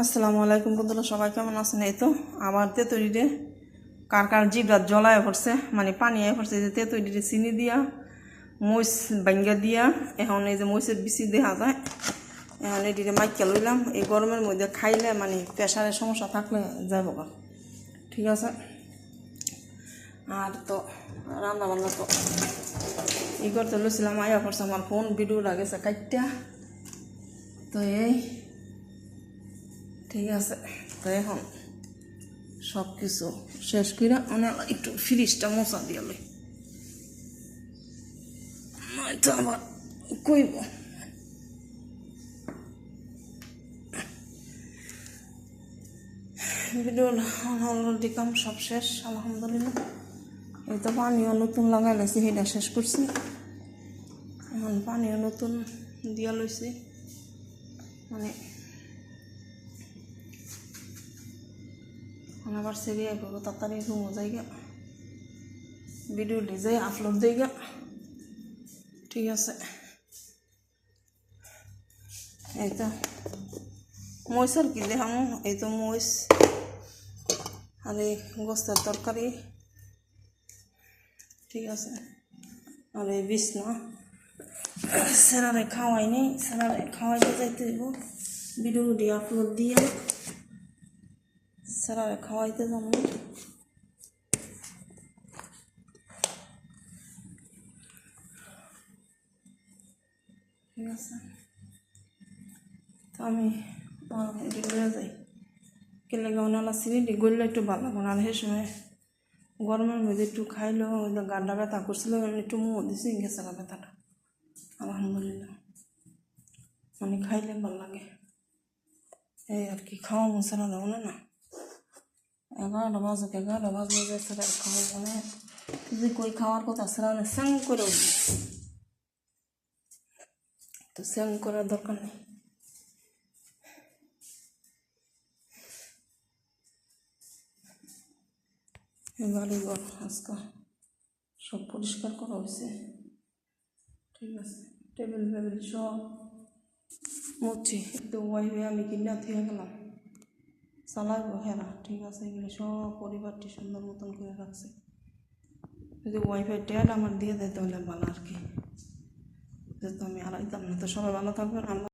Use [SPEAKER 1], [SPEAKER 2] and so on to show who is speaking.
[SPEAKER 1] আসসালামু আলাইকুম বন্ধুরা, সবাই কেমন আছেন? এই তো আবার তেতরিরে কার কার জিবরা জলায় পড়ছে মানে পানি আয় পড়ছে যে তেতরিরে চিনি দিয়া মইচ বাঙ্গা দিয়া, এখন এই যে মইচের বিচি দেখা যায়, এখন এটিরে মাইকা লইলাম, এই গরমের মধ্যে খাইলে মানে প্রেশারের সমস্যা থাকলে যাইব গা। ঠিক আছে? আর তো রান্না বান্না তো ই করতে লইছিলাম, আয়া পড়ছে আমার ফোন ভিডিও লাগেছে কাইটা তো এই ঠিক আছে, তো এখন সব কিছু শেষ করে অনেক একটু ফ্রিজটা মশা দিয়ে লই। নয়তো আবার কইব। ভিডিও অলরেডি কাম সব শেষ, আলহামদুলিল্লাহ। এই তো পানিও নতুন লাগাই লাইছি সেটা শেষ করছি। এখন পানিও নতুন দিয়া লইছি। মানে আবার সেরিয়া করব তাড়াতাড়ি ঘুমো যাইগা ভিডিও যাই আপলোড দিইগা ঠিক আছে এই তো মহিষ আর কি দেখামো এই তো মহিষ আর এই গোস্তের তরকারি ঠিক আছে আর এই বিছনা সেরারে খাওয়াই নেই সেরারে খাওয়াইতে যাইতে আপলোড দিয়ে সেরারে খাওয়াইতে যাব ঠিক আছে তো আমি লয়ে যাই কেলে গাউনালা সিঁড়ি গড়লে একটু ভালো লাগবে আর সে সময় গরমের মধ্যে একটু খাইলো গাড্ডা ব্যথা করছিল একটু মুখ দিছি গেছে গা ব্যথাটা আলহামদুলিল্লাহ মানে খাইলে ভালো লাগে এই আর কি খাওয়া মশলা না না এগারোটা বাজুক এগারোটা বাজবে যে সেটা খাওয়া মানে যদি কই খাওয়ার কথা সেটা মানে স্যাং করে উঠবে। তো স্যাং করার দরকার নেই। বাড়িঘর আজকে সব পরিষ্কার করা হয়েছে। ঠিক আছে, টেবিল ফেবিল সব মুছি তো ওয়াইফে আমি কিনা থেকে গেলাম। চালাইব হেরা ঠিক আছে, এগুলো সব পরিবারটি সুন্দর মতন করে রাখছে। যদি ওয়াইফাই ট্যাড আমার দিয়ে দেয়, তাহলে ভালো আর কি। যেহেতু আমি হারাইতাম না, তো সবাই ভালো থাকবেন, আল্লাহ